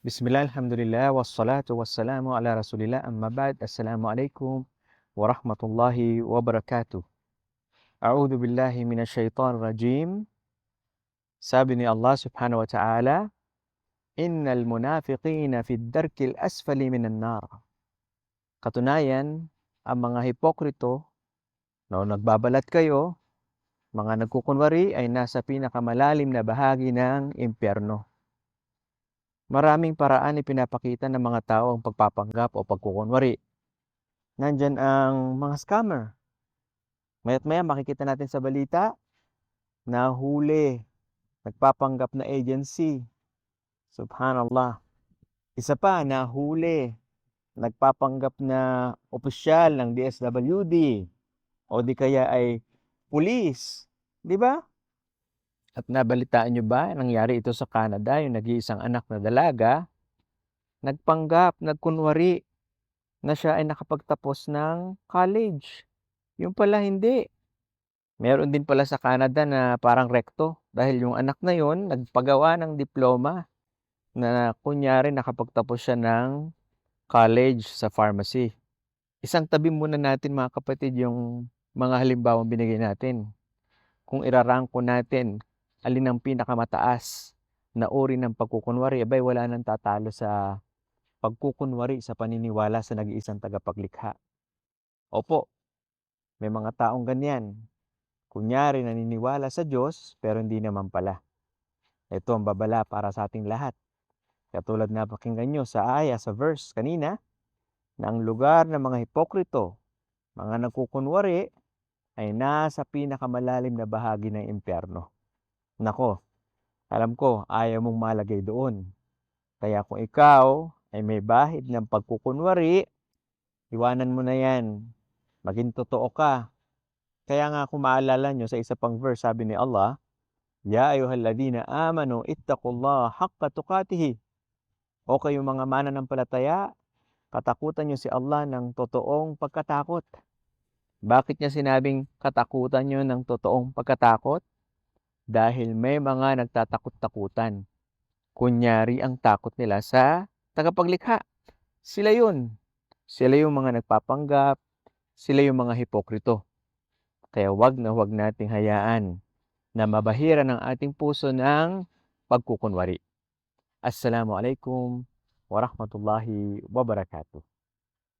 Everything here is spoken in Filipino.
Bismillah, alhamdulillah, wassalatu wassalamu ala rasulillah, amma ba'd. Assalamualaikum warahmatullahi wabarakatuh. A'udhu billahi minasyaitan rajim. Sabi Allah subhanahu wa ta'ala, Innal munafiqina fi darkil asfali minan nar. Katunayan, ang mga hipokrito na nagbabalat kayo, mga nagkukunwari ay nasa pinakamalalim na bahagi ng impyerno. Maraming paraan ipinapakita ng mga tao ang pagpapanggap o pagkukunwari. Nandyan ang mga scammer. Maya't maya makikita natin sa balita, nahuli, nagpapanggap na agency. Subhanallah. Isa pa, nahuli, nagpapanggap na opisyal ng DSWD o di kaya ay pulis. Di ba? At nabalitaan nyo ba, nangyari ito sa Canada, yung nag-iisang anak na dalaga, nagpanggap, nagkunwari na siya ay nakapagtapos ng college. Yung pala hindi. Meron din pala sa Canada na parang rekto dahil yung anak na yon nagpagawa ng diploma na kunyari nakapagtapos siya ng college sa pharmacy. Isang tabi muna natin mga kapatid yung mga halimbawang binigay natin. Kung irarangko natin alin ang pinakamataas na uri ng pagkukunwari, abay wala nang tatalo sa pagkukunwari sa paniniwala sa nag-iisang tagapaglikha. Opo, may mga taong ganyan. Kunyari naniniwala sa Diyos, pero hindi naman pala. Ito ang babala para sa ating lahat. Katulad na pakinggan nyo sa aya, sa verse kanina, na ang lugar ng mga hipokrito, mga nagkukunwari, ay nasa pinakamalalim na bahagi ng impyerno. Nako, alam ko ayaw mong malagay doon. Kaya kung ikaw ay may bahid ng pagkukunwari, iwanan mo na yan. Maging totoo ka. Kaya nga kung maalala nyo sa isa pang verse, sabi ni Allah, Ya ayuhalladina amanu ittaqullah haqqa tukatihi. O kayong mga mananampalataya, katakutan nyo si Allah ng totoong pagkatakot. Bakit niya sinabing katakutan nyo ng totoong pagkatakot? Dahil may mga nagtatakot-takutan. Kunyari ang takot nila sa tagapaglikha. Sila yun. Sila yung mga nagpapanggap. Sila yung mga hipokrito. Kaya wag na wag nating hayaan na mabahira ng ating puso ng pagkukunwari. Assalamualaikum warahmatullahi wabarakatuh.